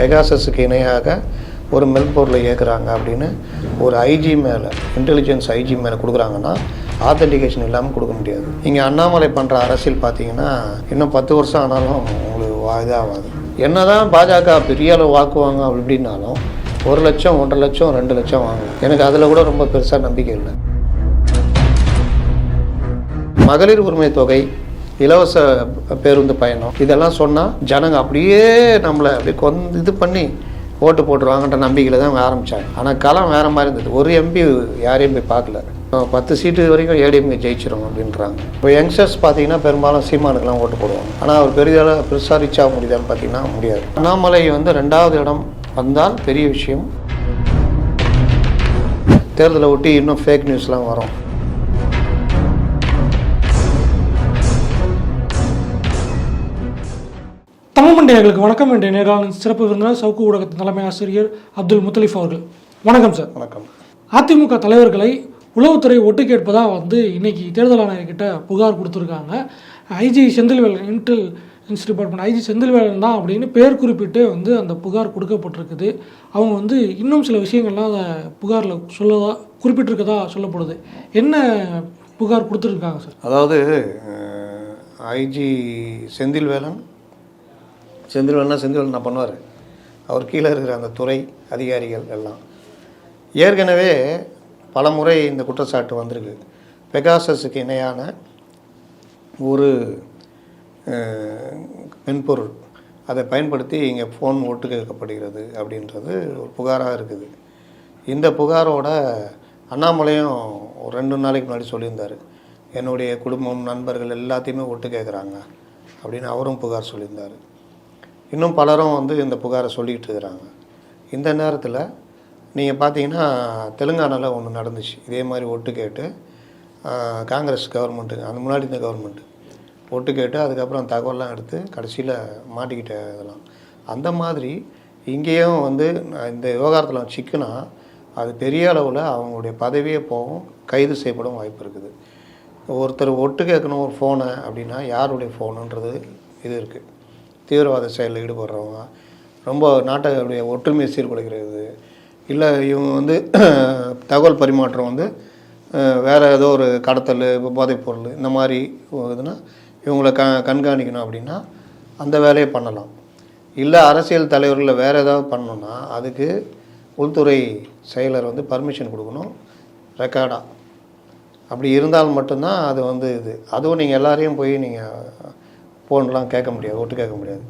பெகாசஸுக்கு இணையாக ஒரு மென்பொருளை இயக்குறாங்க அப்படின்னு ஒரு ஐஜி மேலே இன்டெலிஜென்ஸ் ஐஜி மேலே கொடுக்குறாங்கன்னா ஆத்தன்டிகேஷன் இல்லாமல் கொடுக்க முடியாது. இங்கே அண்ணாமலை பண்ணுற அரசியல் பார்த்தீங்கன்னா இன்னும் பத்து வருஷம் ஆனாலும் உங்களுக்கு வா- என்ன தான் பாஜக பெரிய அளவு வாக்குவாங்க அப்படி இப்படின்னாலும் ஒரு லட்சம் ஒன்றரை லட்சம் ரெண்டு லட்சம் வாங்கும் எனக்கு அதில் கூட ரொம்ப பெருசாக நம்பிக்கை இல்லை. மகளிர் உரிமை தொகை இலவச பேருந்து பயணம். இதெல்லாம் சொன்னால் ஜனங்க அப்படியே நம்மளை அப்படி கொந் இது பண்ணி ஓட்டு போட்டுருவாங்கன்ற நம்பிக்கையில் தான் அவங்க ஆரம்பித்தாங்க ஆனால் களம் வேறு மாதிரி இருந்தது. ஒரு எம்பி யாரையும் போய் பார்க்கல. பத்து சீட்டு வரைக்கும் ஏடிஎம்கே ஜெயிச்சிடும் அப்படின்றாங்க. இப்போ யங்ஸ்டர்ஸ் பார்த்தீங்கன்னா பெரும்பாலும் சீமானுக்கெல்லாம் ஓட்டு போடுவாங்க. ஆனால் அவர் பெரிதளவு பெருசாக ரீச் ஆக முடியுதான்னு பார்த்தீங்கன்னா முடியாது. அண்ணாமலை வந்து ரெண்டாவது இடம் வந்தால் பெரிய விஷயம். தேர்தலை ஒட்டி இன்னும் ஃபேக் நியூஸ்லாம் வரும். தமிழ் மண்டியர்களுக்கு வணக்கம் என்ற நேரான சிறப்பு விருந்தினர் சவுக்கு ஊடகத்தின் தலைமை ஆசிரியர் அப்துல் முத்தலிஃப் அவர்கள். வணக்கம் சார். வணக்கம். அதிமுக தலைவர்களை உளவுத்துறை ஒட்டு கேட்பதா வந்து இன்னைக்கு தேர்தல் ஆணையர்கிட்ட புகார் கொடுத்துருக்காங்க. ஐஜி செந்தில்வேலன் இன்டெல் இன்ஸ்ட் டிபார்ட்மெண்ட் ஐஜி செந்தில்வேலன் தான் அப்படின்னு பேர் குறிப்பிட்டு வந்து அந்த புகார் கொடுக்கப்பட்டிருக்குது. அவங்க வந்து இன்னும் சில விஷயங்கள்லாம் அந்த புகாரில் சொல்லதா குறிப்பிட்டிருக்கதா சொல்லப்படுது. என்ன புகார் கொடுத்துருக்காங்க சார்? அதாவது ஐஜி செந்தில்வேலன் செந்தில்வேலனா செந்தில்வேலன் நான் பண்ணுவார். அவர் கீழே இருக்கிற அந்த துறை அதிகாரிகள் எல்லாம். ஏற்கனவே பல முறை இந்த குற்றச்சாட்டு வந்திருக்கு. பெகாசஸுக்கு இணையான ஒரு மென்பொருள். அதை பயன்படுத்தி இங்கே ஃபோன் ஒட்டு கேட்கப்படுகிறது அப்படின்றது ஒரு புகாராக இருக்குது. இந்த புகாரோட அண்ணாமலையும் ஒரு ரெண்டு நாளைக்கு முன்னாடி சொல்லியிருந்தார். என்னுடைய குடும்பம் நண்பர்கள் எல்லாத்தையுமே ஒட்டு கேட்குறாங்க அப்படின்னு அவரும் புகார் சொல்லியிருந்தார். இன்னும் பலரும் வந்து இந்த புகாரை சொல்லிக்கிட்டு இருக்கிறாங்க. இந்த நேரத்தில் நீங்கள் பார்த்தீங்கன்னா தெலுங்கானாவில் ஒன்று நடந்துச்சு. இதே மாதிரி ஒட்டு கேட்டு காங்கிரஸ் கவர்மெண்ட்டு அந்த முன்னாடி இந்த கவர்மெண்ட்டு ஒட்டு கேட்டு அதுக்கப்புறம் தகவல்லாம் எடுத்து கடைசியில் மாட்டிக்கிட்ட இதெல்லாம் அந்த மாதிரி இங்கேயும் வந்து இந்த விவகாரத்தில் சிக்கினா அது பெரிய அளவில் அவங்களுடைய பதவியே போகும் கைது செய்யப்படும் வாய்ப்பு இருக்குது. ஒருத்தர் ஒட்டு கேட்கணும் ஒரு ஃபோனை அப்படின்னா யாருடைய ஃபோனுன்றது இது இருக்குது தீவிரவாத செயலில் ஈடுபடுறவங்க ரொம்ப நாட்டுடைய ஒற்றுமையை சீர்குலைக்கிறது. இல்லை இவங்க வந்து தகவல் பரிமாற்றம் வந்து வேறு ஏதோ ஒரு கடத்தல் இப்போ போதைப்பொருள் இந்த மாதிரி இதுனா இவங்களை க கண்காணிக்கணும் அப்படின்னா அந்த வேலையை பண்ணலாம். இல்லை அரசியல் தலைவர்களில் வேறு ஏதாவது பண்ணணுன்னா அதுக்கு உள்துறை செயலர் வந்து பர்மிஷன் கொடுக்கணும் ரெக்கார்டாக அப்படி இருந்தால் மட்டும்தான் அது வந்து இது. அதுவும் நீங்கள் எல்லாரையும் போய் நீங்கள் ஃபோன்லாம் கேட்க முடியாது ஒட்டு கேட்க முடியாது.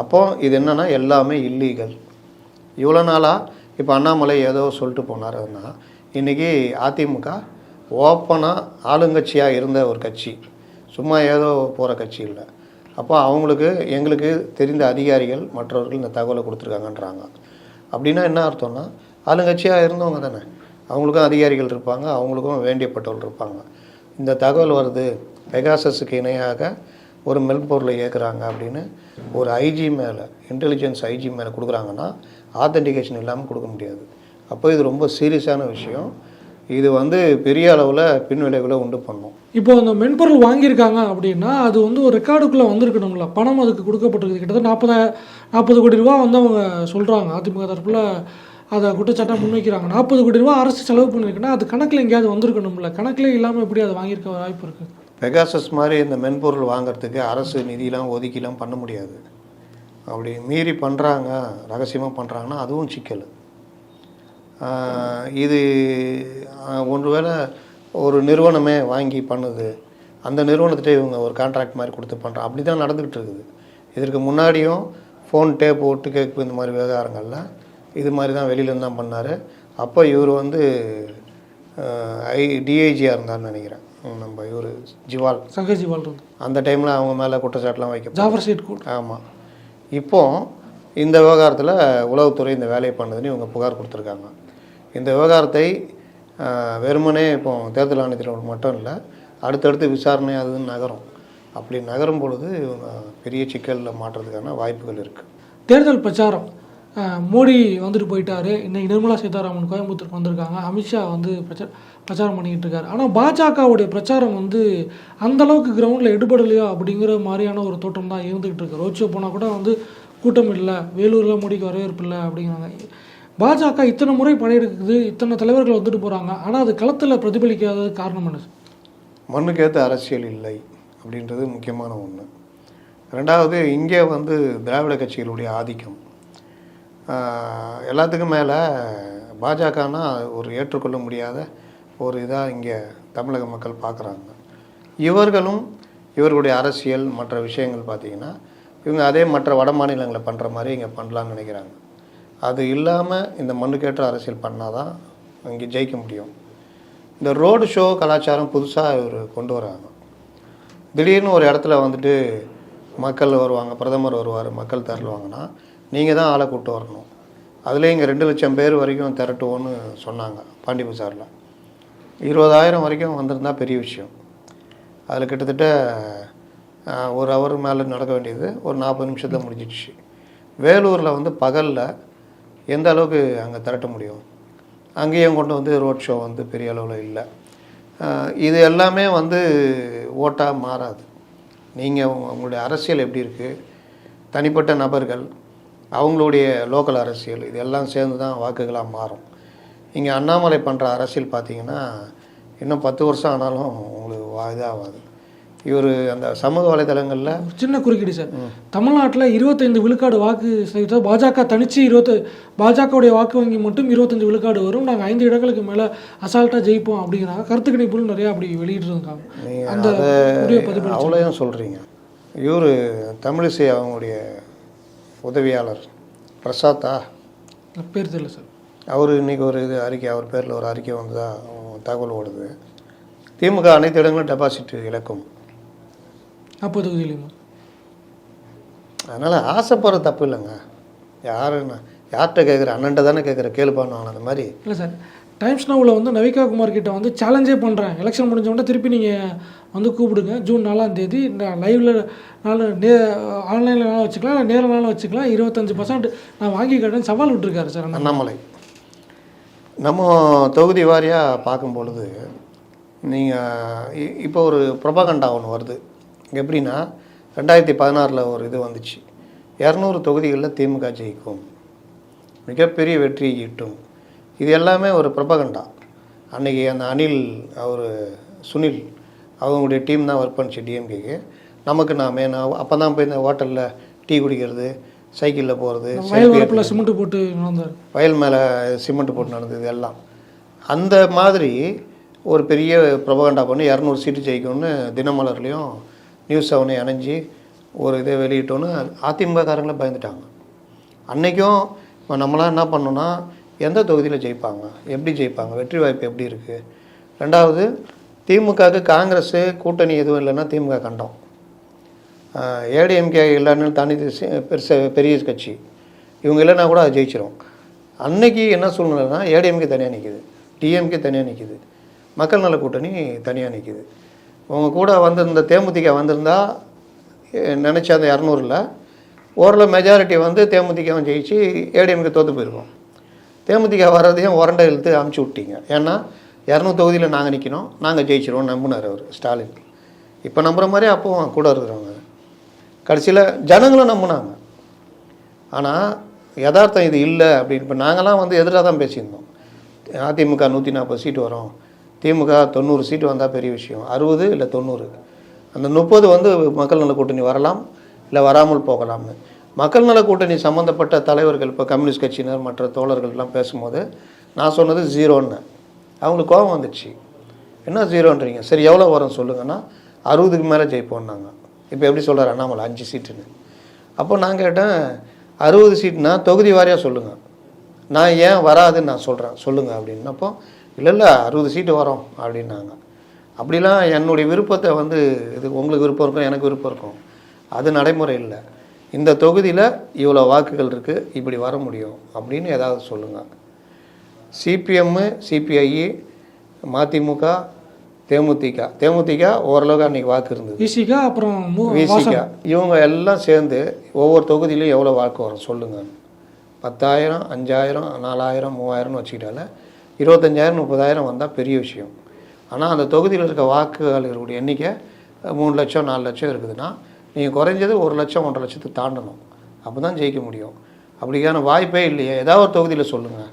அப்போது இது என்னென்னா எல்லாமே இல்லீகல் இவ்வளோ நாளாக இப்போ அண்ணாமலை ஏதோ சொல்லிட்டு போனாருன்னா இன்றைக்கி அதிமுக ஓப்பனாக ஆளுங்கட்சியாக இருந்த ஒரு கட்சி. சும்மா ஏதோ போகிற கட்சி இல்லை. அப்போ அவங்களுக்கு எங்களுக்கு தெரிந்த அதிகாரிகள் மற்றவர்கள் இந்த தகவலை கொடுத்துருக்காங்கன்றாங்க. அப்படின்னா என்ன அர்த்தம்னா ஆளுங்கட்சியாக இருந்தவங்க தானே. அவங்களுக்கும் அதிகாரிகள் இருப்பாங்க அவங்களுக்கும் வேண்டியப்பட்டவர்கள் இருப்பாங்க. இந்த தகவல் வருது பெகாசஸுக்கு இணையாக ஒரு மென்பொருளை ஏற்கிறாங்க அப்படின்னு ஒரு ஐஜி மேலே இன்டெலிஜென்ஸ் ஐஜி மேலே கொடுக்குறாங்கன்னா ஆத்தென்டிகேஷன் இல்லாமல் கொடுக்க முடியாது. அப்போ இது ரொம்ப சீரியஸான விஷயம். இது வந்து பெரிய அளவில் பின்விளைவுகளை உண்டு பண்ணும். இப்போ அந்த மென்பொருள் வாங்கியிருக்காங்க அப்படின்னா அது வந்து ஒரு ரெக்கார்டுக்குள்ளே வந்திருக்கணும்ல. பணம் அதுக்கு கொடுக்கப்பட்டிருக்கு. கிட்டத்தட்ட நாற்பது நாற்பது கோடி ரூபா வந்து அவங்க சொல்கிறாங்க அதிமுக தரப்பில் அதை குற்றச்சாட்டாக முன்வைக்கிறாங்க. நாற்பது கோடி ரூபா அரசு செலவு பண்ணியிருக்குன்னா அது கணக்கில் எங்கேயாவது வந்திருக்கணும்ல. கணக்கில் இல்லாமல் எப்படி அதை வாங்கியிருக்க வாய்ப்பு இருக்குது பெகாசஸ் மாதிரி இந்த மென்பொருள் வாங்குறதுக்கு அரசு நிதியெலாம் ஒதுக்கிலாம் பண்ண முடியாது. அப்படி மீறி பண்ணுறாங்க ரகசியமாக பண்ணுறாங்கன்னா அதுவும் சிக்கல். இது ஒன்று ஒருவேளை ஒரு நிறுவனமே வாங்கி பண்ணுது அந்த நிறுவனத்திட்ட இவங்க ஒரு கான்ட்ராக்ட் மாதிரி கொடுத்து பண்ணுறாங்க அப்படி தான் நடந்துக்கிட்டு இருக்குது. இதற்கு முன்னாடியும் ஃபோன் டேப் ஒட்டு கேட்பு இந்த மாதிரி விவகாரங்களில். இது மாதிரி தான் வெளியிலேருந்து தான் பண்ணார். அப்போ இவர் வந்து ஐ டிஐஜியாக இருந்தார்னு நினைக்கிறேன். நம்ம இவர் ஜிவால். சங்கஜி வாழ்றது அந்த டைமில் அவங்க மேலே குற்றச்சாட்டுலாம் வைக்க ஜாஃபர் சீட் கூட. ஆமாம் இப்போ இந்த விவகாரத்தில் உளவுத்துறை இந்த வேலையை பண்ணுதுன்னு இவங்க புகார் கொடுத்துருக்காங்க. இந்த விவகாரத்தை வெறுமனே இப்போ தேர்தல் ஆணையத்தில் மட்டும் இல்லை அடுத்தடுத்து விசாரணை அது நகரும். அப்படி நகரும் பொழுது இவங்க பெரிய சிக்கலில் மாட்டுறதுக்கான வாய்ப்புகள் இருக்குது தேர்தல் பிரச்சாரம். மோடி வந்துட்டு போயிட்டாரு. இன்னைக்கு நிர்மலா சீதாராமன் கோயம்புத்தூருக்கு வந்திருக்காங்க. அமித்ஷா வந்து பிரச்சார பிரச்சாரம் பண்ணிக்கிட்டு இருக்காரு. ஆனால் பாஜகவுடைய பிரச்சாரம் வந்து அந்த அளவுக்கு கிரவுண்டில் எடுபடலையோ அப்படிங்கிற மாதிரியான ஒரு தோற்றம் தான் இருந்துக்கிட்டு இருக்கு. ரோட் ஷோ போனால் கூட வந்து கூட்டம் இல்லை. வேலூரில் மோடிக்கு வரவேற்பு இல்லை அப்படிங்கிறாங்க. பாஜக இத்தனை முறை படையெடுக்குது இத்தனை தலைவர்கள் வந்துட்டு போகிறாங்க ஆனால் அது களத்தில் பிரதிபலிக்காதது காரணம் என்ன? மண்ணுக்கேற்ற அரசியல் இல்லை அப்படின்றது முக்கியமான ஒன்று ரெண்டாவது இங்கே வந்து திராவிட கட்சிகளுடைய ஆதிக்கம். எல்லாத்துக்கும் மேலே பாஜகனா ஒரு ஏற்றுக்கொள்ள முடியாத ஒரு இதாக இங்கே தமிழக மக்கள் பார்க்குறாங்க இவர்களும் இவர்களுடைய அரசியல் மற்ற விஷயங்கள் பார்த்திங்கன்னா இவங்க அதே மற்ற வட மாநிலங்களை பண்ணுற மாதிரி இங்கே பண்ணலான்னு நினைக்கிறாங்க. அது இல்லாமல் இந்த மண்ணுக்கேற்ற அரசியல் பண்ணால் தான் இங்கே ஜெயிக்க முடியும். இந்த ரோடு ஷோ கலாச்சாரம் புதுசாக இவர் கொண்டு வராங்க. திடீர்னு ஒரு இடத்துல வந்துட்டு மக்கள் வருவாங்க பிரதமர் வருவார் மக்கள் தரலுவாங்கன்னா நீங்கள் தான் ஆளை கூப்பிட்டு வரணும். அதுலேயும் இங்கே ரெண்டு லட்சம் பேர் வரைக்கும் திரட்டுவோன்னு சொன்னாங்க பாண்டிபுசாரில் இருபதாயிரம் வரைக்கும் வந்திருந்தால் பெரிய விஷயம். அதில் கிட்டத்தட்ட ஒரு ஹவர் மேலே நடக்க வேண்டியது. ஒரு நாற்பது நிமிஷத்தில் முடிஞ்சிடுச்சு. வேலூரில் வந்து பகலில் எந்த அளவுக்கு அங்கே திரட்ட முடியும்? அங்கேயும் கொண்டு வந்து ரோட் ஷோ வந்து பெரிய அளவில் இல்லை. இது எல்லாமே வந்து ஓட்டாக மாறாது. நீங்கள் உங்களுடைய அரசியல் எப்படி இருக்குது தனிப்பட்ட நபர்கள் அவங்களுடைய லோக்கல் அரசியல் இது எல்லாம் சேர்ந்து தான் வாக்குகளாக மாறும். இங்கே அண்ணாமலை பண்ணுற அரசியல் பார்த்தீங்கன்னா இன்னும் பத்து வருஷம் ஆனாலும் உங்களுக்கு இதாகாது. இவர் அந்த சமூக வலைதளங்களில் சின்ன குறுக்கீடு சார். தமிழ்நாட்டில் இருபத்தைந்து விழுக்காடு வாக்கு சதவீதம் பாஜக தனிச்சு இருபத்து பாஜகவுடைய வாக்கு வங்கி மட்டும் இருபத்தஞ்சு விழுக்காடு வரும். நாங்கள் ஐந்து இடங்களுக்கு மேலே அசால்ட்டாக ஜெயிப்போம் அப்படிங்கிறாங்க. கருத்து கணிப்புகள் நிறையா அப்படி வெளியிட்டிருக்காங்க அந்த அவ்வளோயும் சொல்கிறீங்க இவர் தமிழிசை அவங்களுடைய உதவியாளர். பிரசாத்தா? பேர் தெரியல சார். அவர் இன்றைக்கி ஒரு இது அறிக்கை அவர் பேரில் ஒரு அறிக்கை வந்ததா தகவல் ஓடுது. திமுக அனைத்து இடங்களும் டெபாசிட் இழக்கும். நாற்பது தொகுதியிலையும் அதனால் ஆசைப்படுற தப்பு இல்லைங்க. யாருன்னு யார்கிட்ட கேட்குற அண்ணன்ட்ட தானே கேட்குற கேளுப்பான்னு அந்த மாதிரி. இல்லை சார் டைம்ஸ் நவுவில் வந்து நவிகா குமார் கிட்ட வந்து சேலஞ்சே பண்ணுறேன் எலெக்ஷன் முடிஞ்ச உடனே திருப்பி நீங்கள் வந்து கூப்பிடுங்க. ஜூன் நாலாம் தேதி. நான் லைவில் நாலு நே ஆன்லைனில் நாளும் வச்சுக்கலாம் இல்லை நேரில் நாளும் வச்சுக்கலாம். இருபத்தஞ்சு பர்சன்ட் நான் வாங்கி கேட்டேன்னு சவால் விட்டுருக்காரு சார் அண்ணாமலை நம்ம தொகுதி வாரியாக பார்க்கும் பொழுது நீங்கள் இப்போ ஒரு ப்ரொபகண்டா ஒன்று வருது. எப்படின்னா ரெண்டாயிரத்தி பதினாறில் ஒரு இது வந்துச்சு. இரநூறு தொகுதிகளில் திமுக ஜெயிக்கும். மிகப்பெரிய வெற்றி ஈட்டும். இது எல்லாமே ஒரு ப்ரொபகண்டா அன்னைக்கு அந்த அனில் அவர் சுனில் அவங்களுடைய டீம் தான் ஒர்க் பண்ணிச்சு டிஎம்கேக்கு நமக்கு நாமே நான் அப்போ தான் போய் இந்த ஹோட்டலில் டீ குடிக்கிறது சைக்கிளில் போகிறது வயல் சிமெண்ட் போட்டு வயல் மேலே சிமெண்ட் போட்டு நடந்தது எல்லாம். அந்த மாதிரி ஒரு பெரிய ப்ரொபகண்டா பண்ணி இரநூறு சீட்டு ஜெயிக்கும்னு தினமலர்லேயும் நியூஸ் செவனை இணைஞ்சி ஒரு இதை வெளியிட்டோன்னு அதிமுககாரங்களே பயந்துட்டாங்க. அன்றைக்கும் இப்போ நம்மளாம் என்ன பண்ணோன்னா எந்த தொகுதியில் ஜெயிப்பாங்க? எப்படி ஜெயிப்பாங்க? வெற்றி வாய்ப்பு எப்படி இருக்குது ரெண்டாவது திமுகவுக்கு காங்கிரஸ் கூட்டணி எதுவும் இல்லைன்னா திமுக கண்டோம். ஏடிஎம்கே இல்லைன்னு தனி பெருச பெரிய கட்சி. இவங்க இல்லைன்னா கூட அது ஜெயிச்சிடும் அன்னைக்கு என்ன சூழ்நிலைனா ஏடிஎம்கே தனியாக நிற்கிது டிஎம்கே தனியாக நிற்கிது மக்கள் நல கூட்டணி தனியாக நிற்கிது உங்கள் கூட வந்திருந்த தேமுதிக வந்திருந்தா நினச்ச அந்த இரநூறுல. ஓரளவு மெஜாரிட்டி வந்து தேமுதிகவும் ஜெயிச்சு ஏடிஎம்கே தோற்று போயிருக்கோம். தேமுதிக வர்றதையும் உரண்டை இழுத்து அமுச்சு விட்டீங்க. ஏன்னா இரநூறு தொகுதியில் நாங்கள் நிற்கணும் நாங்கள் ஜெயிச்சிருவோம் நம்பினார் அவர் ஸ்டாலின். இப்போ நம்புகிற மாதிரி அப்போவும் கூட இருக்கிறவங்க. கடைசியில் ஜனங்களும் நம்பினாங்க. ஆனால் யதார்த்தம் இது இல்லை அப்படின்னு இப்போ நாங்களாம் வந்து எதிராக தான் பேசியிருந்தோம். அதிமுக நூற்றி நாற்பது சீட்டு வரும். திமுக தொண்ணூறு சீட்டு வந்தால் பெரிய விஷயம். அறுபது இல்லை தொண்ணூறு. அந்த முப்பது வந்து மக்கள் நல கூட்டணி வரலாம் இல்லை வராமல் போகலாம்னு. மக்கள் நல கூட்டணி சம்மந்தப்பட்ட தலைவர்கள் இப்போ கம்யூனிஸ்ட் கட்சியினர் மற்ற தோழர்கள்லாம் பேசும்போது நான் சொன்னது ஜீரோன்னு. அவங்களுக்கு கோபம் வந்துச்சு. என்ன ஜீரோன்றீங்க? சரி எவ்வளோ வரும் சொல்லுங்கன்னா அறுபதுக்கு மேலே ஜெயிப்போம்னாங்க. இப்போ எப்படி சொல்கிறார் அண்ணாமலை? அஞ்சு சீட்டுன்னு. அப்போ நான் கேட்டேன் அறுபது சீட்னா தொகுதி வாரியாக சொல்லுங்கள் நான் ஏன் வராதுன்னு நான் சொல்கிறேன் சொல்லுங்கள் அப்படின்னப்போ இல்லை இல்லை அறுபது சீட்டு வரோம் அப்படின்னாங்க. அப்படிலாம் என்னுடைய விருப்பத்தை வந்து இது உங்களுக்கு விருப்பம் இருக்கும் எனக்கு விருப்பம் இருக்கும். அது நடைமுறை இல்லை. இந்த தொகுதியில் இவ்வளோ வாக்குகள் இருக்குது இப்படி வர முடியும் அப்படின்னு ஏதாவது சொல்லுங்கள் சிபிஎம்மு சிபிஐ மதிமுக தேமுதிக. தேமுதிக ஓரளவுக்கு அன்றைக்கி வாக்கு இருந்தது. விசிகா அப்புறம் விசிக. இவங்க எல்லாம் சேர்ந்து ஒவ்வொரு தொகுதியிலையும் எவ்வளோ வாக்கு வரும் சொல்லுங்கள் பத்தாயிரம் அஞ்சாயிரம் நாலாயிரம் மூவாயிரம்னு வச்சுக்கிட்டால இருபத்தஞ்சாயிரம் முப்பதாயிரம் வந்தால் பெரிய விஷயம். ஆனால் அந்த தொகுதியில் இருக்க வாக்குகளுடைய எண்ணிக்கை மூணு லட்சம் நாலு லட்சம் இருக்குதுன்னா நீங்கள் குறைஞ்சது ஒரு லட்சம் ஒன்றரை லட்சத்தை தாண்டணும். அப்போ தான் ஜெயிக்க முடியும். அப்படிக்கான வாய்ப்பே இல்லையே. ஏதாவது ஒரு தொகுதியில் சொல்லுங்கள்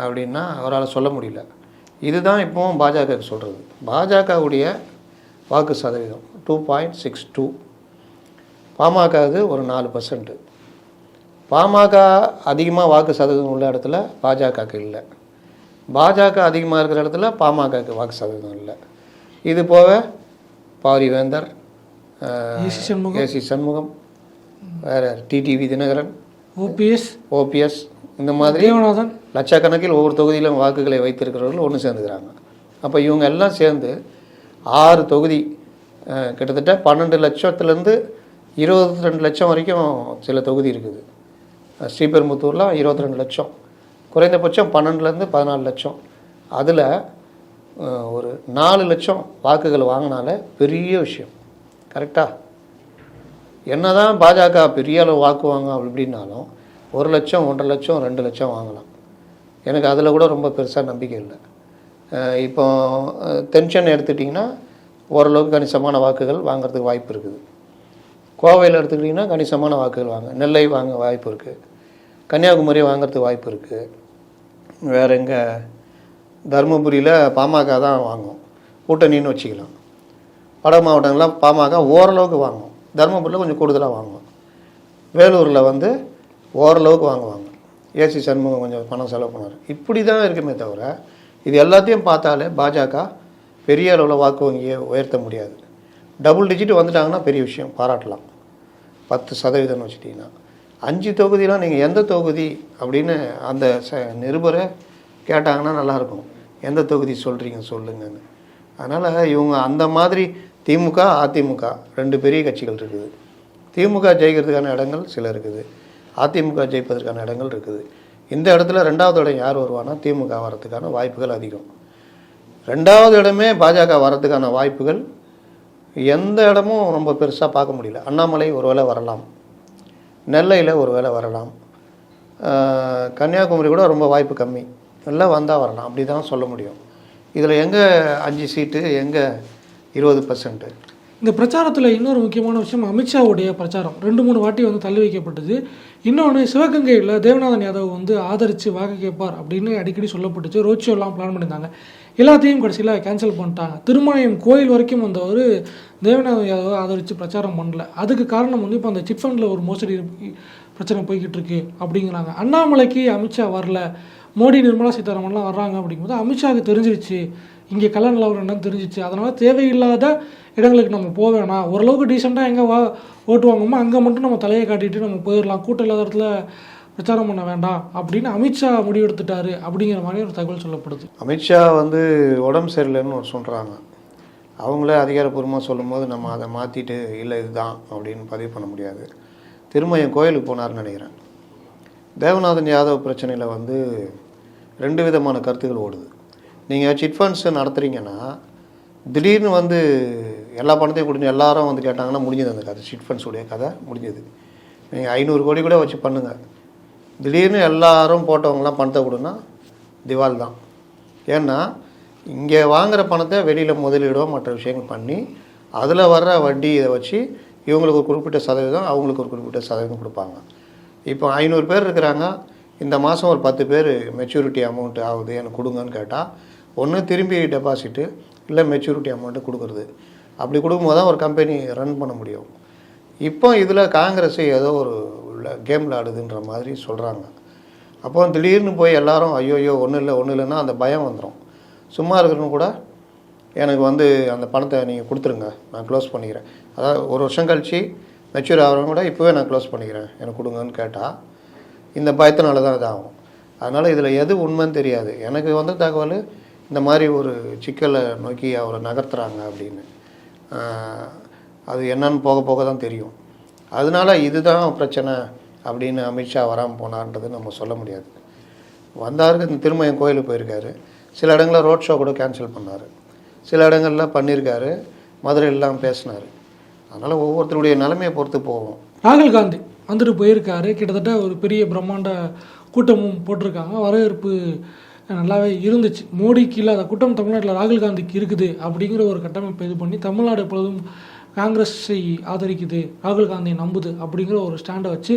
அப்படின்னா அவரால் சொல்ல முடியல. இதுதான் இப்போவும் பாஜகவுக்கு சொல்கிறது பாஜகவுடைய வாக்கு சதவீதம் டூ பாயிண்ட் சிக்ஸ் டூ பாமகவுக்கு ஒரு நாலு பர்சன்ட்டு பாமக அதிகமாக வாக்கு சதவீதம் உள்ள இடத்துல பாஜகவுக்கு இல்லை. பாஜக அதிகமாக இருக்கிற இடத்துல பாமகவுக்கு வாக்கு சதவீதம் இல்லை. இது போக பாரிவேந்தர் ஏசி சண்முகம்? ஏசி சண்முகம் வேறு டிடிவி தினகரன் ஓபிஎஸ்? ஓபிஎஸ் இந்த மாதிரி லட்சக்கணக்கில் ஒவ்வொரு தொகுதியிலும் வாக்குகளை வைத்திருக்கிறவர்கள் ஒன்று சேர்ந்துக்கிறாங்க. அப்போ இவங்க எல்லாம் சேர்ந்து ஆறு தொகுதி கிட்டத்தட்ட பன்னெண்டு லட்சத்துலேருந்து இருபத்தி ரெண்டு லட்சம் வரைக்கும் சில தொகுதி இருக்குது. அஹ், ஸ்ரீபெரும்புத்தூர்லாம் இருபத்தி ரெண்டு லட்சம் குறைந்தபட்சம் பன்னெண்டுலேருந்து பதினாலு லட்சம். அதில் ஒரு நாலு லட்சம் வாக்குகள் வாங்கினாலே பெரிய விஷயம். கரெக்டாக என்னதான் பாஜக பெரிய அளவு வாக்கு வாங்க அப்படி இப்படின்னாலும் ஒரு லட்சம் ஒன்றரை லட்சம் ரெண்டு லட்சம் வாங்கலாம். எனக்கு அதில் கூட ரொம்ப பெருசாக நம்பிக்கை இல்லை. இப்போ அஹ், தென்சென்னை எடுத்துட்டிங்கன்னா ஓரளவுக்கு கணிசமான வாக்குகள் வாங்குறதுக்கு வாய்ப்பு இருக்குது. கோவையில் எடுத்துக்கிட்டிங்கன்னா கணிசமான வாக்குகள் வாங்க நெல்லை வாங்க வாய்ப்பு இருக்குது கன்னியாகுமரி வாங்குறதுக்கு வாய்ப்பு இருக்குது வேறு எங்கே? தருமபுரியில் பாமக தான் வாங்கும். கூட்டணின்னு வச்சுக்கலாம். வட மாவட்டங்கள்லாம் பாமக ஓரளவுக்கு வாங்கும் தருமபுரியில் கொஞ்சம் கூடுதலாக வாங்குவோம். வேலூரில் வந்து ஓரளவுக்கு வாங்குவாங்க. ஏசி சண்முகம் கொஞ்சம் பணம் செலவு பண்ணார் இப்படி தான் இருக்குமே தவிர இது எல்லாத்தையும் பார்த்தாலே பாஜக பெரிய அளவில் வாக்கு வங்கியை உயர்த்த முடியாது. டபுள் டிஜிட் வந்துட்டாங்கன்னா பெரிய விஷயம் பாராட்டலாம். பத்து சதவீதம்னு வச்சுட்டிங்கன்னா. அஞ்சு தொகுதிலாம் நீங்கள் எந்த தொகுதி அப்படின்னு அந்த ச நிருபரை கேட்டாங்கன்னா நல்லாயிருக்கும் எந்த தொகுதி சொல்கிறீங்க சொல்லுங்கன்னு. அதனால் இவங்க அந்த மாதிரி திமுக அதிமுக ரெண்டு பெரிய கட்சிகள் இருக்குது. திமுக ஜெயிக்கிறதுக்கான இடங்கள் சில இருக்குது. அதிமுக ஜெயிப்பதற்கான இடங்கள் இருக்குது. இந்த இடத்துல ரெண்டாவது இடம் யார் வருவானா திமுக வரதுக்கான வாய்ப்புகள் அதிகம். ரெண்டாவது இடமே பாஜக வரத்துக்கான வாய்ப்புகள் எந்த இடமும் ரொம்ப பெருசாக பார்க்க முடியல. அண்ணாமலை ஒருவேளை வரலாம். நெல்லையில் ஒருவேளை வரலாம். கன்னியாகுமரி கூட ரொம்ப வாய்ப்பு கம்மி. எல்லாம் வந்தால் வரலாம். அப்படி தான் சொல்ல முடியும். இதில் எங்கே அஞ்சு சீட்டு எங்கே இருபது பர்சன்ட்டு இந்த பிரச்சாரத்தில் இன்னொரு முக்கியமான விஷயம் அமித்ஷாவுடைய பிரச்சாரம். ரெண்டு மூணு வாட்டி வந்து தள்ளி வைக்கப்பட்டது. இன்னொன்று சிவகங்கையில் தேவநாதன் யாதவ் வந்து ஆதரித்து வாக்கு கேட்பார் அப்படின்னு அடிக்கடி சொல்லப்பட்டுச்சு. ரோட் ஷோலாம் பிளான் பண்ணியிருந்தாங்க. எல்லாத்தையும் கடைசியில் கேன்சல் பண்ணிட்டாங்க. திருமணம் கோயில் வரைக்கும் வந்தவர் தேவநாதன் யாதவ் ஆதரித்து பிரச்சாரம் பண்ணல. அதுக்கு காரணம் வந்து இப்போ அந்த சிட் ஃபண்டில் ஒரு மோசடி பிரச்சனை போய்கிட்டு இருக்கு அப்படிங்கிறாங்க. அண்ணாமலைக்கு அமித்ஷா வரல. மோடி நிர்மலா சீதாராமன்லாம் வர்றாங்க அப்படிங்கும்போது அமித்ஷாவுக்கு தெரிஞ்சிருச்சு. இங்கே கல்ல நிலவரம் என்னன்னு தெரிஞ்சிச்சு. அதனால் தேவையில்லாத இடங்களுக்கு நம்ம போக வேணாம். ஓரளவுக்கு டீசெண்டாக எங்கே வா ஓட்டு வாங்குமோ அங்கே மட்டும் நம்ம தலையை காட்டிட்டு நம்ம போயிடலாம். கூட்டம் இல்லாத இடத்துல பிரச்சாரம் பண்ண வேண்டாம் அப்படின்னு அமித்ஷா முடிவெடுத்துட்டாரு அப்படிங்கிற மாதிரி ஒரு தகவல் சொல்லப்படுது. அமித்ஷா வந்து உடம்பு சரியில்லைன்னு ஒரு சொல்கிறாங்க அவங்களே அதிகாரப்பூர்வமாக சொல்லும்போது நம்ம அதை மாற்றிட்டு இல்லை இதுதான் அப்படின்னு பதிவு பண்ண முடியாது. திரும்ப என் கோயிலுக்கு போனார்னு நினைக்கிறேன். தேவநாதன் யாதவ் பிரச்சனையில் வந்து ரெண்டு விதமான கருத்துக்கள் ஓடுது. நீங்கள் சிட் ஃபண்ட்ஸ் நடத்துகிறீங்கன்னா திடீர்னு வந்து எல்லா பணத்தையும் கொடுத்து எல்லாரும் வந்து கேட்டாங்கன்னா முடிஞ்சது அந்த கதை சிட் ஃபண்ட்ஸ் உடைய கதை முடிஞ்சது. நீங்கள் ஐநூறு கோடி கூட வச்சு பண்ணுங்கள் திடீர்னு எல்லாரும் போட்டவங்களாம் பணத்தை கொடுன்னா திவால் தான். ஏன்னா இங்கே வாங்குகிற பணத்தை வெளியில் முதலீடோ மற்ற விஷயங்கள் பண்ணி அதில் வர்ற வட்டி இதை வச்சு இவங்களுக்கு ஒரு குறிப்பிட்ட சதவீதம் அவங்களுக்கு ஒரு குறிப்பிட்ட சதவீதம் கொடுப்பாங்க. இப்போ ஐநூறு பேர் இருக்கிறாங்க இந்த மாதம் ஒரு பத்து பேர் மெச்சூரிட்டி அமௌண்ட் ஆகுது எனக்கு கொடுங்கன்னு கேட்டால் ஒன்று திரும்பி டெபாசிட்டு இல்லை மெச்சூரிட்டி அமௌண்ட்டு கொடுக்குறது. அப்படி கொடுக்கும்போது தான் ஒரு கம்பெனி ரன் பண்ண முடியும். இப்போ இதில் காங்கிரஸ் ஏதோ ஒரு கேம் விளாடுதுன்ற மாதிரி சொல்கிறாங்க அப்போ திடீர்னு போய் எல்லாரும் ஐயோயோ ஒன்றும் இல்லை ஒன்றும் இல்லைன்னா அந்த பயம் வந்துடும் சும்மா இருக்கிறவங்க கூட எனக்கு வந்து அந்த பணத்தை நீங்கள் கொடுத்துருங்க நான் க்ளோஸ் பண்ணிக்கிறேன். அதாவது ஒரு வருஷம் கழிச்சு மெச்சூர் ஆகிறவங்க கூட இப்போவே நான் க்ளோஸ் பண்ணிக்கிறேன் எனக்கு கொடுங்கன்னு கேட்டால் இந்த பயத்தினால தான் இதாகும். அதனால் இதில் எது உண்மைன்னு தெரியாது. எனக்கு வந்த தகவல் இந்த மாதிரி ஒரு சிக்கலை நோக்கி அவரை நகர்த்துறாங்க அப்படின்னு. அது என்னன்னு போக போக தான் தெரியும். அதனால இதுதான் பிரச்சனை அப்படின்னு அமித்ஷா வராமல் போனார்ன்றது நம்ம சொல்ல முடியாது. வந்தாருக்கு இந்த திருமயம் கோயிலுக்கு போயிருக்காரு. சில இடங்களில் ரோட் ஷோ கூட கேன்சல் பண்ணார். சில இடங்களில் பண்ணியிருக்காரு மதுரையிலாம் பேசினார். அதனால் ஒவ்வொருத்தருடைய நிலைமையை பொறுத்து போவோம் ராகுல் காந்தி வந்துட்டு போயிருக்காரு. கிட்டத்தட்ட ஒரு பெரிய பிரம்மாண்ட கூட்டமும் போட்டிருக்காங்க. வரவேற்பு நல்லாவே இருந்துச்சு. மோடிக்கு இல்லாத கூட்டம் தமிழ்நாட்டில் ராகுல் காந்திக்கு இருக்குது அப்படிங்கிற ஒரு கட்டமைப்பை இது பண்ணி தமிழ்நாடு எப்பொழுதும் காங்கிரஸை ஆதரிக்குது ராகுல் காந்தியை நம்புது அப்படிங்கிற ஒரு ஸ்டாண்டை வச்சு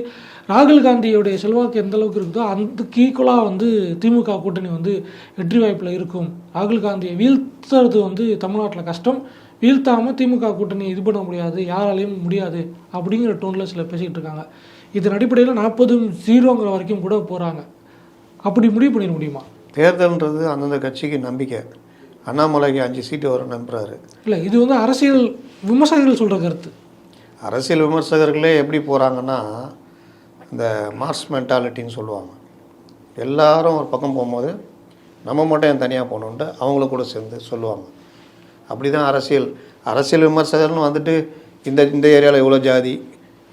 ராகுல் காந்தியுடைய செல்வாக்கு எந்த அளவுக்கு இருக்குதோ அதுக்கு ஈக்குவலாக வந்து திமுக கூட்டணி வந்து வெற்றி வாய்ப்பில் இருக்கும். ராகுல் காந்தியை வீழ்த்துறது வந்து தமிழ்நாட்டில் கஷ்டம். வீழ்த்தாமல் திமுக கூட்டணி இது பண்ண முடியாது யாராலையும் முடியாது அப்படிங்கிற டோனில் சில பேசிக்கிட்டு இருக்காங்க. இதன் அடிப்படையில் நாற்பதும் ஜீரோங்கிற வரைக்கும் கூட போகிறாங்க அப்படி முடிவு பண்ணிட முடியுமா? தேர்தல்ன்றது அந்தந்த கட்சிக்கு நம்பிக்கை. அண்ணாமலைக்கு அஞ்சு சீட்டு வரும் நம்புறாரு. இல்லை இது வந்து அரசியல் விமர்சகர்கள் சொல்கிற கருத்து. அரசியல் விமர்சகர்களே எப்படி போகிறாங்கன்னா இந்த மாஸ் மென்டாலிட்டின்னு சொல்லுவாங்க. எல்லாரும் ஒரு பக்கம் போகும்போது நம்ம மட்டும் ஏன் தனியாக போகணுன்ட்டு அவங்கள கூட சேர்ந்து சொல்லுவாங்க. அப்படி தான் அரசியல். அரசியல் விமர்சகர்னு வந்துட்டு இந்த இந்த ஏரியாவில் இவ்வளோ ஜாதி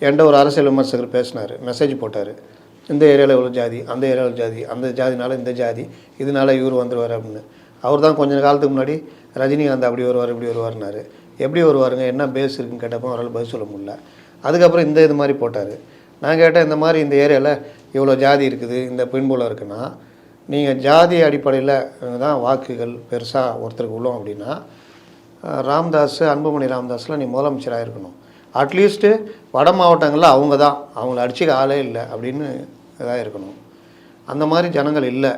என்கிட்ட ஒரு அரசியல் விமர்சகர் பேசினார் மெசேஜ் போட்டார். இந்த ஏரியாவில் இவ்வளோ ஜாதி அந்த ஏரியாவில் ஜாதி அந்த ஜாதினால இந்த ஜாதி இதனால இவர் வந்துடுவார் அப்படின்னு. அவர் தான் கொஞ்ச காலத்துக்கு முன்னாடி ரஜினிகாந்த் அப்படி வருவார் இப்படி வருவார்னாரு எப்படி வருவாருங்க என்ன பேஸ் இருக்குன்னு கேட்டப்போ அவரால் பதில் சொல்ல முடியல. அதுக்கப்புறம் இந்த இது மாதிரி போட்டார். நான் கேட்டேன் இந்த மாதிரி இந்த ஏரியாவில் இவ்வளோ ஜாதி இருக்குது இந்த பின்புலம் இருக்குன்னா நீங்கள் ஜாதி அடிப்படையில் தான் வாக்குகள் பெருசாக ஒருத்தருக்கு உள்ளோம் அப்படின்னா ராம்தாஸ் அன்புமணி ராம்தாஸ்லாம் நீ முதலமைச்சராக இருக்கணும். அட்லீஸ்ட்டு வட மாவட்டங்களில் அவங்க தான் அவங்கள அடிச்சுக்க ஆளே இல்லை அப்படின்னு இதாக இருக்கணும். அந்த மாதிரி ஜனங்கள் இல்லை.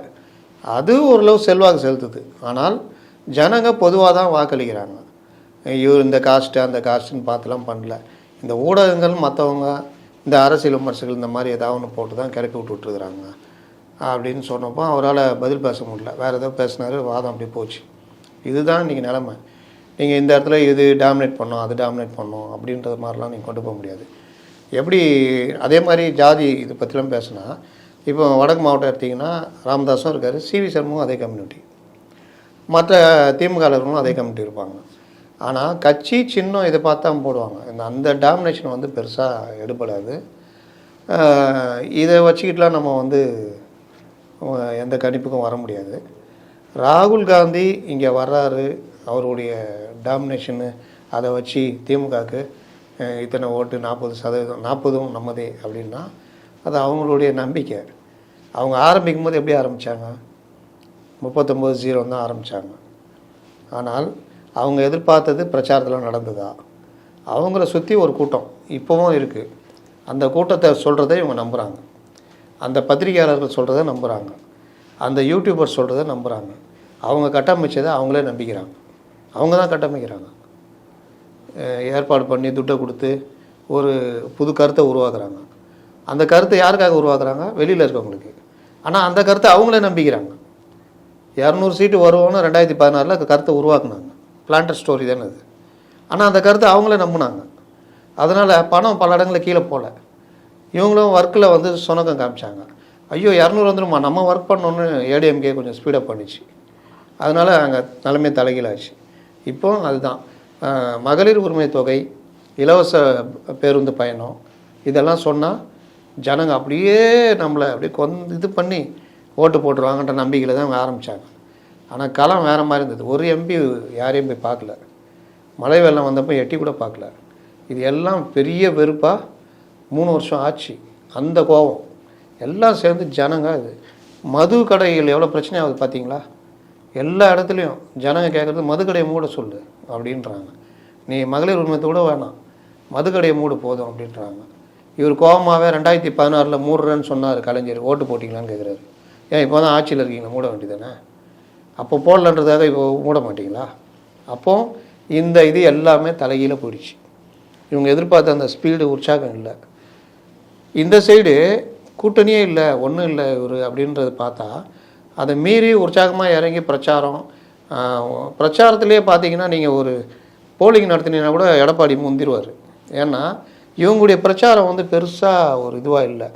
அது ஓரளவு செல்வாக்கு செலுத்துது. ஆனால் ஜனங்க பொதுவாக தான் வாக்களிக்கிறாங்க. இவர் இந்த காஸ்ட்டு அந்த காஸ்ட்டுன்னு பார்த்துலாம் பண்ணல. இந்த ஊடகங்கள் மற்றவங்க இந்த அரசியல் விமர்சகர்கள் இந்த மாதிரி ஏதாவது ஒன்று போட்டு தான் கிளப்பி விட்டு விட்டுருக்குறாங்க. அப்படின்னு சொன்னப்போ அவரால் பதில் பேச முடியல. வேறு ஏதோ பேசினாரு வாதம் அப்படி போச்சு. இதுதான் இன்றைக்கி நிலமை. நீங்கள் இந்த இடத்துல இது டாமினேட் பண்ணோம் அது டாமினேட் பண்ணோம் அப்படின்றது மாதிரிலாம் நீங்கள் கொண்டு போக முடியாது. எப்படி அதே மாதிரி ஜாதி இது பற்றிலாம் பேசினா இப்போ வடக்கு மாவட்டம் எடுத்திங்கன்னா ராமதாஸும் இருக்கார் சிவி சர்மாவும் அதே கம்யூனிட்டி மற்ற திமுகவர்களும் அதே கம்யூனிட்டி இருப்பாங்க. ஆனால் கட்சி சின்னம் இதை பார்த்தா போடுவாங்க. இந்த அந்த டாமினேஷன் வந்து பெருசாக எடுபடாது. இதை வச்சுக்கிட்டுலாம் நம்ம வந்து எந்த கணிப்புக்கும் வர முடியாது. ராகுல் காந்தி இங்கே வர்றாரு அவருடைய டாமினேஷனு அதை வச்சு திமுகவுக்கு இத்தனை ஓட்டு நாற்பது சதவீதம் நாற்பதும் நம்மதே அப்படின்னா அது அவங்களுடைய நம்பிக்கை. அவங்க ஆரம்பிக்கும் போது எப்படி ஆரம்பித்தாங்க முப்பத்தொம்போது ஜீரோ தான் ஆரம்பித்தாங்க ஆனால் அவங்க எதிர்பார்த்தது பிரச்சாரத்தில் நடந்ததா? அவங்கள சுற்றி ஒரு கூட்டம் இப்போவும் இருக்குது அந்த கூட்டத்தை சொல்கிறத இவங்க நம்புகிறாங்க அந்த பத்திரிகையாளர்கள் சொல்கிறத நம்புகிறாங்க அந்த யூடியூபர் சொல்கிறத நம்புகிறாங்க அவங்க கட்டமைச்சதை அவங்களே நம்பிக்கிறாங்க. அவங்க தான் கட்டமைக்கிறாங்க. ஏற்பாடு பண்ணி துட்டை கொடுத்து ஒரு புது கருத்தை உருவாக்குறாங்க. அந்த கருத்தை யாருக்காக உருவாக்குறாங்க? வெளியில் இருக்கவங்களுக்கு. ஆனால் அந்த கருத்தை அவங்களே நம்பிக்கிறாங்க. இரநூறு சீட்டு வருவோன்னு ரெண்டாயிரத்தி பதினாறில் அந்த கருத்தை உருவாக்குனாங்க. பிளான்டர் ஸ்டோரி தானே அது. ஆனால் அந்த கருத்தை அவங்களே நம்பினாங்க. அதனால் பணம் பல இடங்களில் கீழே போகல இவங்களும் ஒர்க்கில் வந்து சுணக்கம் காமிச்சாங்க. ஐயோ இரநூறு வந்துடுமா? நம்ம ஒர்க் பண்ணோன்னு ஏடிஎம்கே கொஞ்சம் ஸ்பீடப் பண்ணிச்சு. அதனால் அங்கே நிலைமை தலைகீழாச்சு. இப்போ அதுதான். மகளிர் உரிமை தொகை இலவச பேருந்து பயணம் இதெல்லாம் சொன்னால் ஜனங்க அப்படியே நம்மளை அப்படியே கொந்து இது பண்ணி ஓட்டு போட்டுருவாங்கன்ற நம்பிக்கையில் தான் அவங்க ஆரம்பித்தாங்க ஆனால் களம் வேறு மாதிரி இருந்தது. ஒரு எம்பி யாரையும் போய் பார்க்கல. மழை வெள்ளம் வந்தப்போ எட்டி கூட பார்க்கல. இது எல்லாம் பெரிய வெறுப்பாக மூணு வருஷம் ஆச்சு. அந்த கோபம் எல்லாம் சேர்ந்து ஜனங்க இது மது கடைகள் எவ்வளோ பிரச்சனை ஆகுது பார்த்தீங்களா எல்லா இடத்துலையும் ஜனங்க கேட்குறது மதுக்கடையை மூட சொல்லு அப்படின்றாங்க. நீ மகளிர் உரிமத்தை கூட வேணாம். மதுக்கடையை மூடு போதும் அப்படின்றாங்க. இவர் கோபமாகவே ரெண்டாயிரத்தி பதினாறில் மூடுறேன்னு சொன்னார் கலைஞர். ஓட்டு போட்டிங்களான்னு கேட்குறாரு ஏன் இப்போ தான் ஆட்சியில் இருக்கீங்களா மூட வேண்டியதானே அப்போ போடலன்றதாக இப்போ மூட மாட்டிங்களா? அப்போ இந்த இது எல்லாமே தலைகீழ போயிடுச்சு. இவங்க எதிர்பார்த்த அந்த ஸ்பீடு உற்சாகம் இல்லை. இந்த சைடு கூட்டணியே இல்லை ஒன்றும் இல்லை இவர் அப்படின்றது பார்த்தா அதை மீறி உற்சாகமாக இறங்கி பிரச்சாரம். பிரச்சாரத்திலே பார்த்தீங்கன்னா நீங்கள் ஒரு போலிங் நடத்தினீங்கன்னா கூட எடப்பாடி முந்திருவார். ஏன்னா இவங்களுடைய பிரச்சாரம் வந்து பெருசாக ஒரு இதுவாக இல்லை.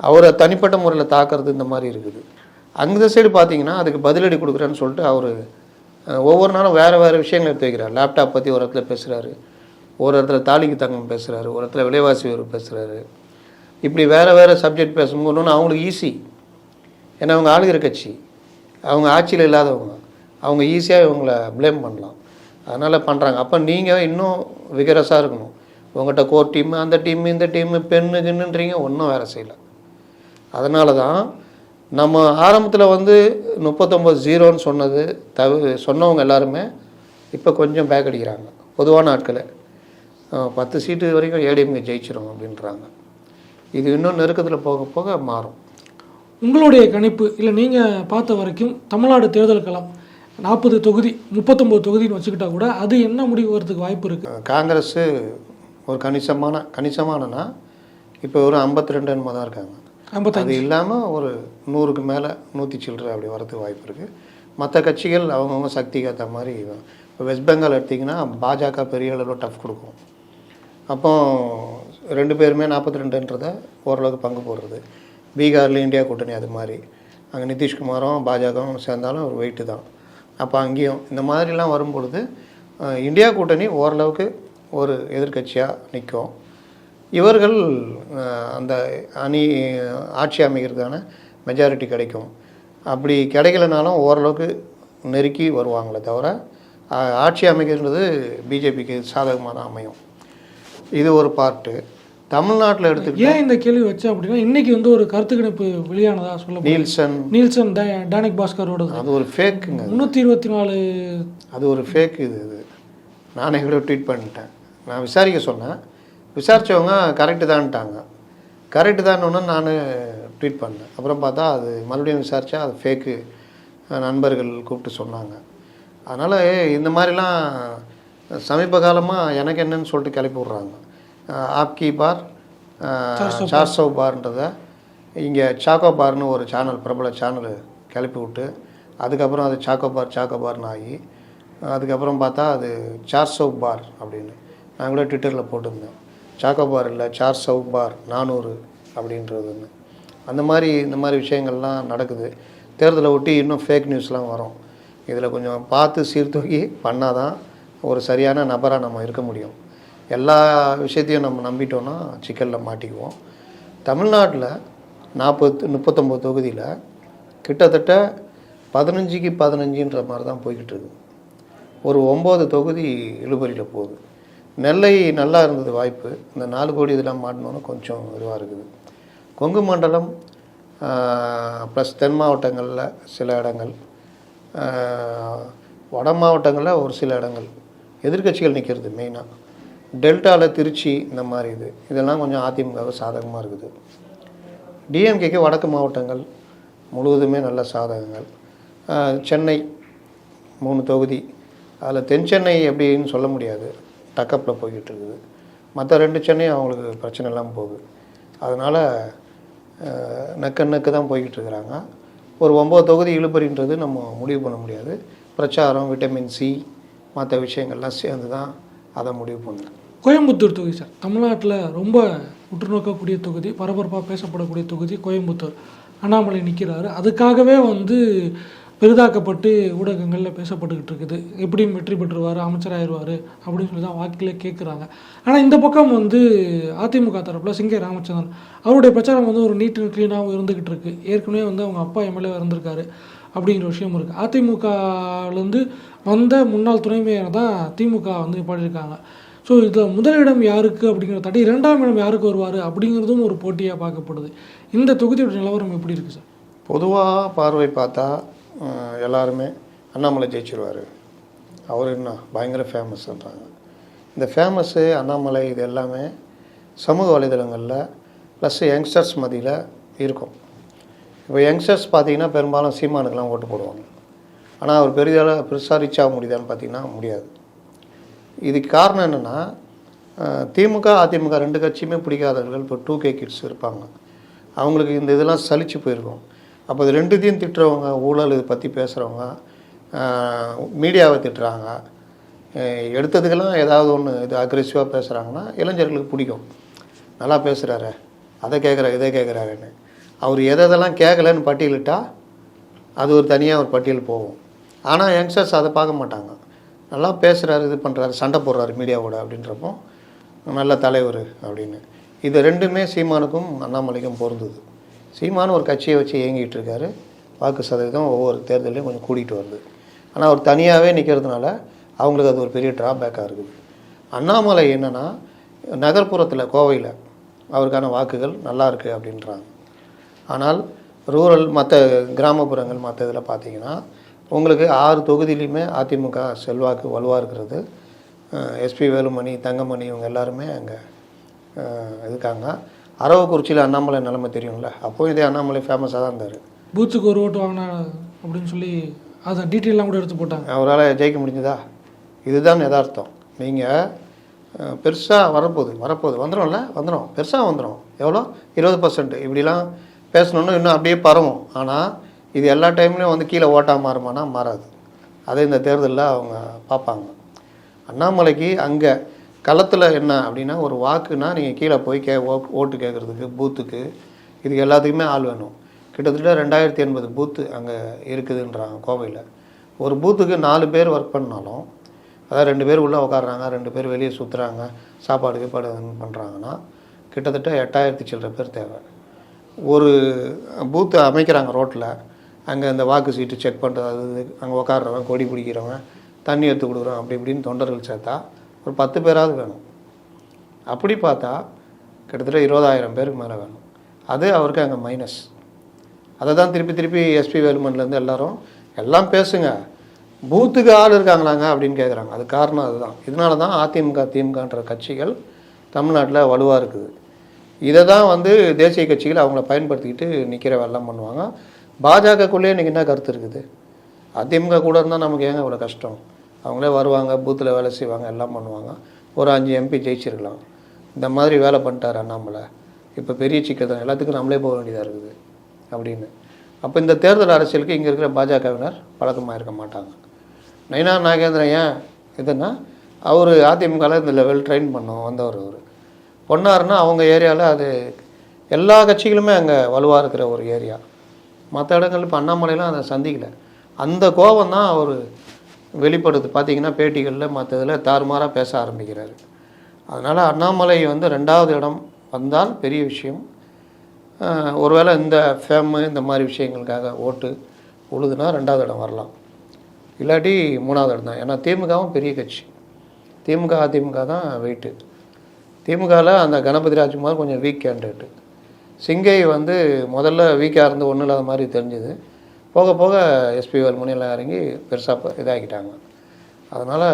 அவரை தனிப்பட்ட முறையில் தாக்குறது இந்த மாதிரி இருக்குது. அந்த சைடு பார்த்தீங்கன்னா அதுக்கு பதிலடி கொடுக்குறேன்னு சொல்லிட்டு அவர் ஒவ்வொரு நாளும் வேறு வேறு விஷயங்கள் எடுத்து வைக்கிறார் லேப்டாப் பற்றி ஒரு இடத்துல பேசுகிறாரு ஒரு இடத்துல தாலிக்கு தங்கம் பேசுகிறாரு ஒரு இடத்துல விலைவாசி உயர்வு பேசுகிறாரு இப்படி வேறு வேறு சப்ஜெக்ட் பேசும்போது அவங்களுக்கு ஈஸி ஏன்னா அவங்க ஆளுகிற கட்சி. அவங்க ஆட்சியில் இல்லாதவங்க. அவங்க ஈஸியாக இவங்கள ப்ளேம் பண்ணலாம். அதனால் பண்ணுறாங்க அப்போ நீங்கள் இன்னும் விகரஸாக இருக்கணும். உங்கள்கிட்ட கோர் டீம் அந்த டீம் இந்த டீம் பெண்ணு கிண்ணுன்றீங்க. ஒன்றும் வேலை செய்யலை. அதனால தான் நம்ம ஆரம்பத்தில் வந்து முப்பத்தொம்பது ஜீரோன்னு சொன்னது தவிர சொன்னவங்க எல்லாருமே இப்போ கொஞ்சம் பேக் அடிக்கிறாங்க. பொதுவான ஆட்களை. பத்து சீட்டு வரைக்கும் ஏடிஎம்கே ஜெயிச்சிடும் அப்படின்றாங்க. இது இன்னும் நெருக்கத்தில் போக போக மாறும். உங்களுடைய கணிப்பு இல்லை நீங்கள் பார்த்த வரைக்கும் தமிழ்நாடு தேர்தல் களம் நாற்பது தொகுதி முப்பத்தொம்போது தொகுதின்னு வச்சுக்கிட்டா கூட அது என்ன முடிவு வரதுக்கு வாய்ப்பு இருக்குது காங்கிரஸ் ஒரு கணிசமான கணிசமானனா இப்போ ஒரு ஐம்பத்தி ரெண்டு என்னமோ தான் இருக்காங்க. அது இல்லாமல் ஒரு நூறுக்கு மேலே நூற்றி சில்லறை அப்படி வரதுக்கு வாய்ப்பு இருக்குது மற்ற கட்சிகள் அவங்கவுங்க சக்திக்கு ஏற்ற மாதிரி இப்போ வெஸ்ட் பெங்கால் எடுத்திங்கன்னா பாஜக பெரிய அளவில் டஃப் கொடுக்கும். அப்போ ரெண்டு பேருமே நாற்பத்தி ரெண்டுன்றதை ஓரளவுக்கு பங்கு போடுறது. பீகாரில் இந்தியா கூட்டணி அது மாதிரி. அங்கே நிதிஷ்குமாரும் பாஜகவும் சேர்ந்தாலும் ஒரு வெயிட்டு தான். அப்போ அங்கேயும் இந்த மாதிரிலாம் வரும்பொழுது இந்தியா கூட்டணி ஓரளவுக்கு ஒரு எதிர்க்கட்சியாக நிற்கும் இவர்கள் அந்த அணி ஆட்சி அமைக்கிறதுக்கான மெஜாரிட்டி கிடைக்கும். அப்படி கிடைக்கலனாலும் ஓரளவுக்கு நெருக்கி வருவாங்களே தவிர ஆட்சி அமைக்கிறது பிஜேபிக்கு சாதகமாக தான் அமையும். இது ஒரு பார்ட்டு தமிழ்நாட்டில் எடுத்துக்கிட்டு ஏன் இந்த கேள்வி வச்சேன் அப்படின்னா இன்னைக்கு வந்து ஒரு கருத்து கணிப்பு வெளியானதா சொல்ல நீல்சன் நீல்சன் டேனிக் பாஸ்கரோடது அது ஒரு ஃபேக்குங்க முந்நூற்றி இருபத்தி நாலு அது ஒரு ஃபேக் இது இது. நானே கூட ட்வீட் பண்ணிட்டேன். நான் விசாரிக்க சொன்னேன். விசாரித்தவங்க கரெக்டு தான்ட்டாங்க. கரெக்டு தான்னு நான் ட்வீட் பண்ணேன். அப்புறம் பார்த்தா அது மறுபடியும் விசாரித்தா அது ஃபேக்கு நண்பர்கள் கூப்பிட்டு சொன்னாங்க. அதனால் இந்த மாதிரிலாம் சமீப காலமாக எனக்கு என்னன்னு சொல்லிட்டு கிளப்பி விட்றாங்க. ஆப்கி பார் சார்சோ பார்ன்றத இங்கே சாக்கோ பார்னு ஒரு சேனல் பிரபல சேனல் கிளப்பி விட்டு அதுக்கப்புறம் அது சாக்கோ பார் சாக்கோ பார்னு ஆகி அதுக்கப்புறம் பார்த்தா அது சார் சௌ பார் அப்படின்னு. நான் கூட ட்விட்டரில் போட்டிருந்தேன். சாக்கோ பார் இல்லை சார் சௌ பார் நானூறு அப்படின்றது ஒன்று அந்த மாதிரி இந்த மாதிரி விஷயங்கள்லாம் நடக்குது. தேர்தலை ஒட்டி இன்னும் ஃபேக் நியூஸ்லாம் வரும். இதில் கொஞ்சம் பார்த்து சீர்தூக்கி பண்ணால் தான் ஒரு சரியான நபராக நம்ம இருக்க முடியும். எல்லா விஷயத்தையும் நம்ம நம்பிட்டோன்னா சிக்கலில் மாட்டிக்குவோம். தமிழ்நாட்டில் நாற்பத்து முப்பத்தொம்போது தொகுதியில் கிட்டத்தட்ட பதினஞ்சுக்கு பதினஞ்சுன்ற மாதிரி தான் போய்கிட்டு இருக்கு. ஒரு ஒம்பது தொகுதி இழுபறியில் போகுது. நெல்லை நல்லா இருந்தது வாய்ப்பு. இந்த நாலு கோடி இதெல்லாம் மாட்டினோன்னு கொஞ்சம் இதுவாக இருக்குது. கொங்கு மண்டலம் ப்ளஸ் தென் மாவட்டங்களில் சில இடங்கள் வட மாவட்டங்களில் ஒரு சில இடங்கள். எதிர்க்கட்சிகள் நிற்கிறது மெயினாக டெல்டாவில் திருச்சி இந்த மாதிரி இது. இதெல்லாம் கொஞ்சம் அதிமுக சாதகமாக இருக்குது. டிஎம்கேக்கு வடக்கு மாவட்டங்கள் முழுவதுமே நல்ல சாதகங்கள். சென்னை மூணு தொகுதி. அதில் தென் சென்னை எப்படின்னு சொல்ல முடியாது. டக்கப்பில் போய்கிட்டு இருக்குது. மற்ற ரெண்டு சென்னையும் அவங்களுக்கு பிரச்சனை இல்லாமல் போகுது. அதனால் நக்கு நக்கு தான் போய்கிட்டு இருக்கிறாங்க. ஒரு ஒம்பது தொகுதி இழுபறின்றது நம்ம முடிவு பண்ண முடியாது. பிரச்சாரம் விட்டமின் சி மற்ற விஷயங்கள்லாம் சேர்ந்து தான் அதை முடிவு பண்ணணும். கோயம்புத்தூர் தொகுதி சார். தமிழ்நாட்டில் ரொம்ப உற்றுநோக்கக்கூடிய தொகுதி பரபரப்பாக பேசப்படக்கூடிய தொகுதி கோயம்புத்தூர். அண்ணாமலை நிற்கிறாரு அதுக்காகவே வந்து பெரிதாக்கப்பட்டு ஊடகங்களில் பேசப்பட்டுக்கிட்டு இருக்குது. எப்படியும் வெற்றி பெற்றுவார் அமைச்சராயிருவார் அப்படின்னு சொல்லி தான் வாக்கிலே கேட்குறாங்க ஆனால் இந்த பக்கம் வந்து அதிமுக தரப்பில் சிங்கை ராமச்சந்திரன். அவருடைய பிரச்சாரம் வந்து ஒரு நீட் க்ளீனாகவும் இருந்துக்கிட்டு இருக்கு. ஏற்கனவே வந்து அவங்க அப்பா எம்எல்ஏ இருந்திருக்காரு அப்படிங்கிற விஷயம் இருக்குது அதிமுகலேருந்து வந்த முன்னாள் துணை தான் திமுக வந்து பாடியிருக்காங்க ஸோ இதில் முதலிடம் யாருக்கு அப்படிங்கிற தாண்டி இரண்டாம் இடம் யாருக்கு வருவார் அப்படிங்கிறதும் ஒரு போட்டியாக பார்க்கப்படுது. இந்த தொகுதியோட நிலவரம் எப்படி இருக்குது சார்? பொதுவாக பார்வை பார்த்தா எல்லாருமே அண்ணாமலை ஜெயிச்சிருவார். அவர் என்ன பயங்கர ஃபேமஸ்ன்றாங்க இந்த ஃபேமஸ்ஸு அண்ணாமலை இது எல்லாமே சமூக வலைதளங்களில் ப்ளஸ் யங்ஸ்டர்ஸ் மதியில் இருக்கும். இப்போ யங்ஸ்டர்ஸ் பார்த்தீங்கன்னா பெரும்பாலும் சீமானுக்கெல்லாம் ஓட்டு போடுவாங்க. ஆனால் அவர் பெரிதால பெருசாக ரீச் ஆக முடியுதான்னு பார்த்தீங்கன்னா முடியாது. இதுக்கு காரணம் என்னென்னா திமுக அதிமுக ரெண்டு கட்சியுமே பிடிக்காதவர்கள் இப்போ டூ கே கிட்ஸ் இருப்பாங்க. அவங்களுக்கு இந்த இதெல்லாம் சலிச்சு போயிருக்கும். அப்போ இது ரெண்டுத்தையும் திட்டுறவங்க ஊழல் இதை பற்றி பேசுகிறவங்க மீடியாவை திட்டுறாங்க. எடுத்ததுக்கெல்லாம் ஏதாவது ஒன்று இது அக்ரெசிவாக பேசுகிறாங்கன்னா இளைஞர்களுக்கு பிடிக்கும். நல்லா பேசுகிறாரு அதை கேட்குறா இதை கேட்குறாருன்னு அவர் எதை எதெல்லாம் கேட்கலன்னு பட்டியலிட்டால் அது ஒரு தனியாக ஒரு பட்டியல் போகும். ஆனால் யங்ஸ்டர்ஸ் அதை பார்க்க மாட்டாங்க. நல்லா பேசுகிறாரு இது பண்ணுறாரு சண்டை போடுறாரு மீடியாவோட அப்படின்றப்போ நல்ல தலைவர் அப்படின்னு. இது ரெண்டுமே சீமானுக்கும் அண்ணாமலைக்கும் பொருந்தது. சீமான் ஒரு கட்சியை வச்சு இயங்கிட்டு இருக்காரு. வாக்கு சதவீதம் ஒவ்வொரு தேர்தலையும் கொஞ்சம் கூட்டிகிட்டு வருது. ஆனால் அவர் தனியாகவே நிற்கிறதுனால அவங்களுக்கு அது ஒரு பெரிய ட்ராபேக்காக இருக்குது. அண்ணாமலை என்னென்னா நகர்ப்புறத்தில் கோவையில் அவருக்கான வாக்குகள் நல்லா இருக்குது அப்படின்றாங்க. ஆனால் ரூரல் மற்ற கிராமப்புறங்கள் மற்ற இதில் பார்த்தீங்கன்னா உங்களுக்கு ஆறு தொகுதியிலையுமே அதிமுக செல்வாக்கு வலுவாக இருக்கிறது. எஸ்பி வேலுமணி தங்கமணி இவங்க எல்லாருமே அங்கே இருக்காங்க. அரவக்குறிச்சியில் அண்ணாமலை நிலைமை தெரியும்ல? அப்போவும் இதே அண்ணாமலை ஃபேமஸாக தான் இருந்தார். பூத்துக்கு ஒரு ஓட்டு வாங்கினா அப்படின்னு சொல்லி அதை டீட்டெயிலாம் கூட எடுத்து போட்டாங்க. அவரால் ஜெயிக்க முடிஞ்சதா? இதுதான் யதார்த்தம். நீங்கள் பெருசாக வரப்போகுது வரப்போகுது. வந்துடும்ல வந்துடும் பெருசாக வந்துடும் எவ்வளோ? இருபது பர்சன்ட் இப்படிலாம் பேசணுன்னு இன்னும் அப்படியே பரவும். ஆனால் இது எல்லா டைம்லேயும் வந்து கீழே ஓட்டாக மாறுமானா மாறாது. அதை இந்த தேர்தலில் அவங்க பார்ப்பாங்க. அண்ணாமலைக்கு அங்கே களத்தில் என்ன அப்படின்னா ஒரு வாக்குனா நீங்கள் கீழே போய் கே ஓ- ஓட்டு கேட்குறதுக்கு பூத்துக்கு இதுக்கு எல்லாத்துக்குமே ஆள் வேணும். கிட்டத்தட்ட ரெண்டாயிரத்தி எண்பது பூத்து அங்கே இருக்குதுன்றாங்க கோவையில். ஒரு பூத்துக்கு நாலு பேர் ஒர்க் பண்ணாலும் அதாவது ரெண்டு பேர் உள்ளே உட்காடுறாங்க ரெண்டு பேர் வெளியே சுற்றுறாங்க சாப்பாடு கீப்பாடு பண்ணுறாங்கன்னா கிட்டத்தட்ட எட்டாயிரத்தி சில்லற பேர் தேவை. ஒரு பூத்து அமைக்கிறாங்க ரோட்டில் அங்கே அந்த வாக்கு சீட்டு செக் பண்ணுறது அது அங்கே உட்காடுறவன் கொடி பிடிக்கிறவன் தண்ணி எடுத்து கொடுக்குறோம் அப்படி இப்படின்னு தொண்டர்கள் சேர்த்தா ஒரு பத்து பேராவது வேணும். அப்படி பார்த்தா கிட்டத்தட்ட இருபதாயிரம் பேருக்கு மேலே வேணும். அது அவருக்கு அங்கே மைனஸ் அதை தான் திருப்பி திருப்பி எஸ்பி வேலுமன்லேருந்து எல்லோரும் எல்லாம் பேசுங்க. பூத்துக்கு ஆள் இருக்காங்களாங்க? அப்படின்னு கேட்குறாங்க அது காரணம் அதுதான். இதனால தான் அதிமுக திமுகன்ற கட்சிகள் தமிழ்நாட்டில் வலுவாக இருக்குது. இதை தான் வந்து தேசிய கட்சிகள் அவங்கள பயன்படுத்திக்கிட்டு நிற்கிற வெள்ளம் பண்ணுவாங்க. பாஜகக்குள்ளேயே இன்றைக்கி என்ன கருத்து இருக்குது? அதிமுக கூட இருந்தால் நமக்கு ஏங்க இவ்வளோ கஷ்டம்? அவங்களே வருவாங்க பூத்தில் வேலை செய்வாங்க எல்லாம் பண்ணுவாங்க. ஒரு அஞ்சு எம்பி ஜெயிச்சிருக்கலாம். இந்த மாதிரி வேலை பண்ணிட்டார் அண்ணாமலை. இப்போ பெரிய சிக்கல் தான். எல்லாத்துக்கும் நம்மளே போக வேண்டியதாக இருக்குது அப்படின்னு. அப்போ இந்த தேர்தல் அரசியலுக்கு இங்கே இருக்கிற பாஜகவினர் பழக்கமாக இருக்க மாட்டாங்க. நயினா நாகேந்திரன் ஏன் இதுன்னா அவர் அதிமுகவில் இந்த லெவல் ட்ரெயின் பண்ணோம் வந்தவர் அவர். பொன்னார்னா அவங்க ஏரியாவில் அது எல்லா கட்சிகளுமே அங்கே வலுவாக இருக்கிற ஒரு ஏரியா. மற்ற இடங்கள் இப்போ அண்ணாமலையெல்லாம் அதை சந்திக்கல. அந்த கோபம் தான் அவர் வெளிப்படுது. பார்த்தீங்கன்னா பேட்டிகளில் மற்ற இதில் தாறுமாறாக பேச ஆரம்பிக்கிறார். அதனால் அண்ணாமலை வந்து ரெண்டாவது இடம் வந்தால் பெரிய விஷயம். ஒருவேளை இந்த ஃபேமு இந்த மாதிரி விஷயங்களுக்காக ஓட்டு உழுதுனா ரெண்டாவது இடம் வரலாம். இல்லாட்டி மூணாவது இடம் தான். ஏன்னா திமுகவும் பெரிய கட்சி. திமுக அதிமுக தான் வெயிட்டு. திமுகவில் அந்த கணபதி ராஜ்குமார் கொஞ்சம் வீக் கேண்டிடேட்டு சிங்கை வந்து முதல்ல வீக்காக இருந்து ஒன்றும் இல்லாத மாதிரி தெரிஞ்சுது. போக போக எஸ்பி வல்முனியெல்லாம் இறங்கி பெருசாக இதாகிட்டாங்க. அதனால்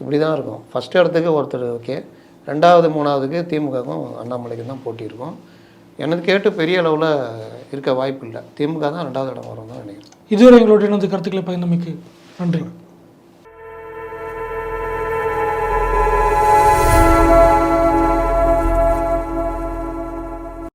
இப்படி தான் இருக்கும். ஃபஸ்ட் இடத்துக்கு ஒருத்தர் ஓகே. ரெண்டாவது மூணாவதுக்கு திமுகவுக்கும் அண்ணாமலைக்கும் தான் போட்டி இருக்கும். எனக்கு கேட்டு பெரிய அளவில் இருக்க வாய்ப்பு இல்லை. திமுக தான் ரெண்டாவது இடம் வரும் தான் நினைக்கிறேன். இதுவரை எங்களோட இணைந்து கருத்துக்களை பகிர்ந்தமைக்கு நன்றி.